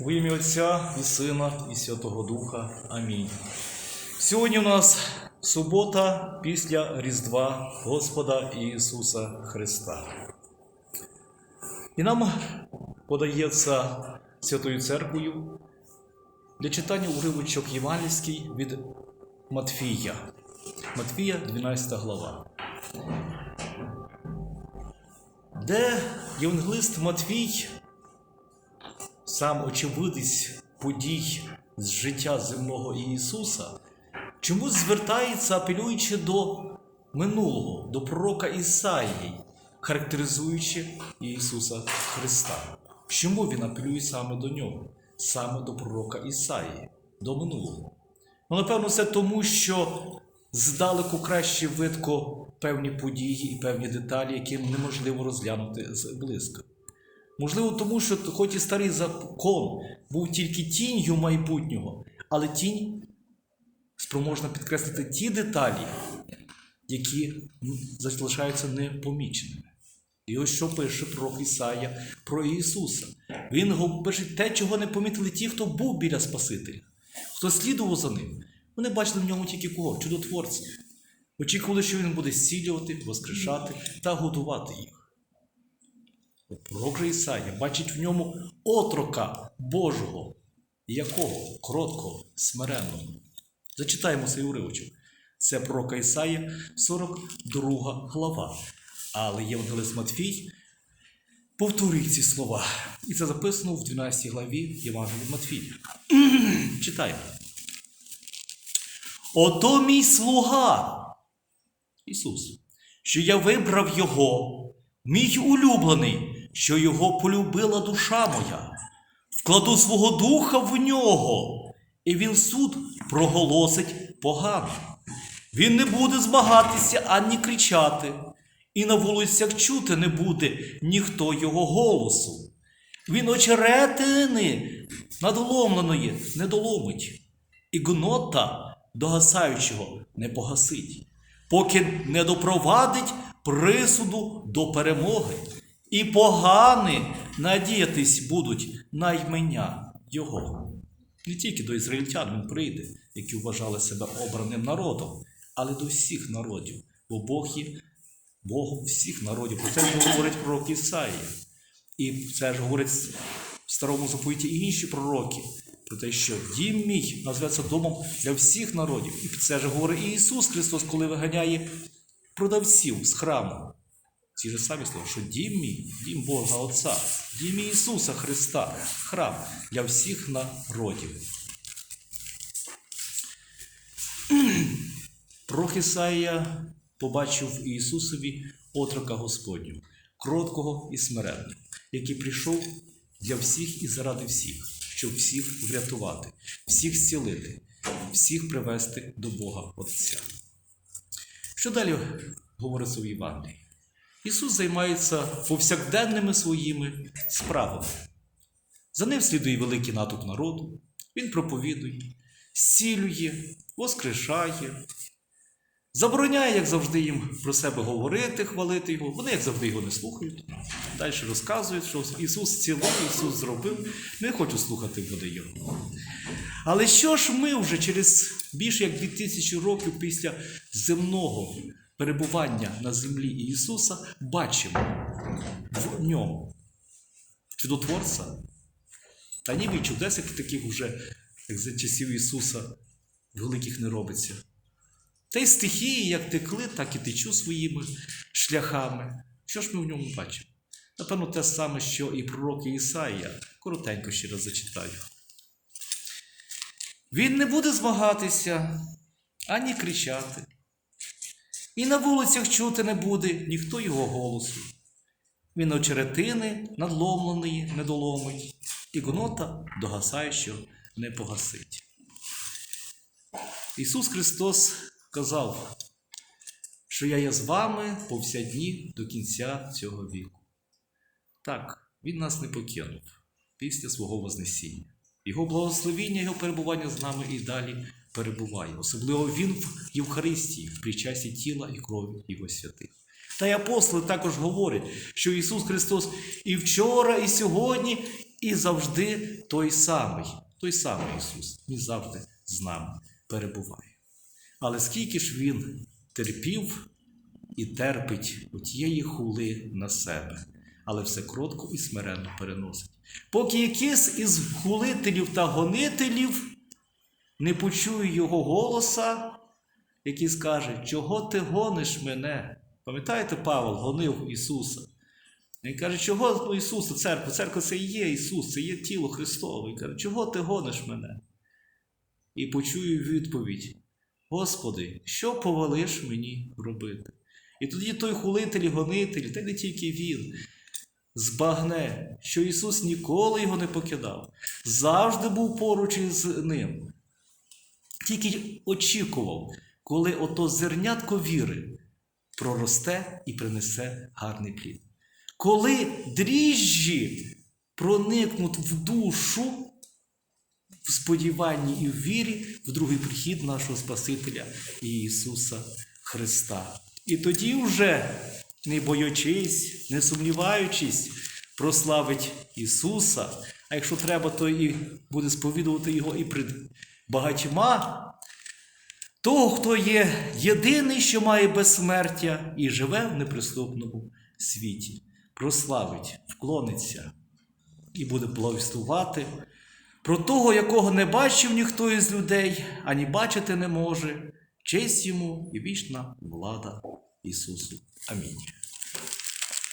В ім'я Отця і Сина, і Святого Духа. Амінь. Сьогодні у нас субота після Різдва Господа Ісуса Христа. І нам подається Святою Церквою для читання уривочок Євангельський від Матфія. Матфія, 12 глава. Де євангелист Матвій сам очевидець подій з життя земного Ісуса, чомусь звертається, апелюючи до минулого, до пророка Ісаїї, характеризуючи Ісуса Христа. Чому він апелює саме до нього, саме до пророка Ісаї, до минулого? Ну, напевно, це тому, що здалеку краще видко певні події і певні деталі, які неможливо розглянути зблизька. Можливо, тому що хоч і старий закон був тільки тінню майбутнього, але тінь спроможна підкреслити ті деталі, які залишаються непоміченими. І ось що пише пророк Ісая про Ісуса. Він пише те, чого не помітили ті, хто був біля Спасителя, хто слідував за ним. Вони бачили в ньому тільки кого? Чудотворця. Очікували, що він буде зцілювати, воскрешати та годувати їх. Пророк же Ісая бачить в ньому отрока Божого. Якого? Кроткого, смиренного. Зачитаємо цей уривочок. Це пророка Ісая, 42 глава. Але Євангелист Матфій повторює ці слова. І це записано в 12 главі Євангелія Матфія. Читаємо. Ото мій слуга, Ісус, що я вибрав Його, мій улюблений, що Його полюбила душа моя. Вкладу свого духа в нього, і він суд проголосить погано. Він не буде змагатися ані кричати, і на вулицях чути не буде ніхто його голосу. Він очеретини надоломленої не доломить, і гнота догасаючого не погасить, поки не допровадить присуду до перемоги, і погани надіятись будуть на ймення Його. Не тільки до ізраїльтян він прийде, які вважали себе обраним народом, але до всіх народів, бо Бог є Богом всіх народів. Про це говорить пророк Ісаїя. І це ж говорить в старому заповіті і інші пророки. Про те, що дім мій називається домом для всіх народів. І це ж говорить і Ісус Христос, коли виганяє продавців з храму. Ці ж самі слова, що дім мій, дім Бога Отця, дім Ісуса Христа, храм для всіх народів. Пророк Ісаїя побачив Ісусові отрока Господню, кроткого і смиренного, який прийшов для всіх і заради всіх, щоб всіх врятувати, всіх зцілити, всіх привести до Бога Отця. Що далі говориться в Євангелії? Ісус займається повсякденними своїми справами. За ним слідує великий натовп народу, Він проповідує, зцілює, воскрешає, забороняє, як завжди, їм про себе говорити, хвалити його. Вони, як завжди, його не слухають. Далі розказують, що Ісус зцілив, Ісус зробив. Не хочу слухати буде його. Але що ж ми вже через більше як 2000 років після земного перебування на землі Ісуса бачимо в ньому чудотворця? Та ніби чудес, як таких вже, як за часів Ісуса, великих не робиться. Та й стихії, як текли, так і течу своїми шляхами. Що ж ми в ньому бачимо? Напевно, те саме, що і пророк Ісаїя. Коротенько ще раз зачитаю. Він не буде змагатися, ані кричати. І на вулицях чути не буде ніхто його голосу. Він очеретини надломленої не доломить, і гнота догасаючого не погасить. Ісус Христос казав, що я є з вами по вся дні до кінця цього віку. Так, Він нас не покинув після свого Вознесіння. Його благословіння, Його перебування з нами і далі перебуває. Особливо Він в Євхаристії, в причасті тіла і крові Його святих. Та й апостоли також говорять, що Ісус Христос і вчора, і сьогодні, і завжди той самий, той самий Ісус, Він завжди з нами перебуває. Але скільки ж Він терпів і терпить отієї хули на себе, але все кротко і смиренно переносить. Поки якийсь із хулителів та гонителів не почує його голоса, який скаже, чого ти гониш мене? Пам'ятаєте, Павел гонив Ісуса. Він каже, чого ну, Ісуса, церква? Церква це і є Ісус, це є тіло Христове. Він каже, чого ти гониш мене? І почую відповідь: Господи, що повелиш мені робити? І тоді той хулитель і гонитель, та не тільки він, збагне, що Ісус ніколи його не покидав, завжди був поруч із ним. Тільки очікував, коли ото зернятко віри проросте і принесе гарний плід. Коли дріжджі проникнуть в душу в сподіванні і в вірі в другий прихід нашого Спасителя Ісуса Христа. І тоді вже, не боячись, не сумніваючись, прославить Ісуса. А якщо треба, то і буде сповідувати Його і багатьма. Того, хто є єдиний, що має безсмертя і живе в неприступному світі, прославить, вклониться і буде благовістувати про того, якого не бачив ніхто із людей, ані бачити не може, честь йому і вічна влада Ісусу. Амінь.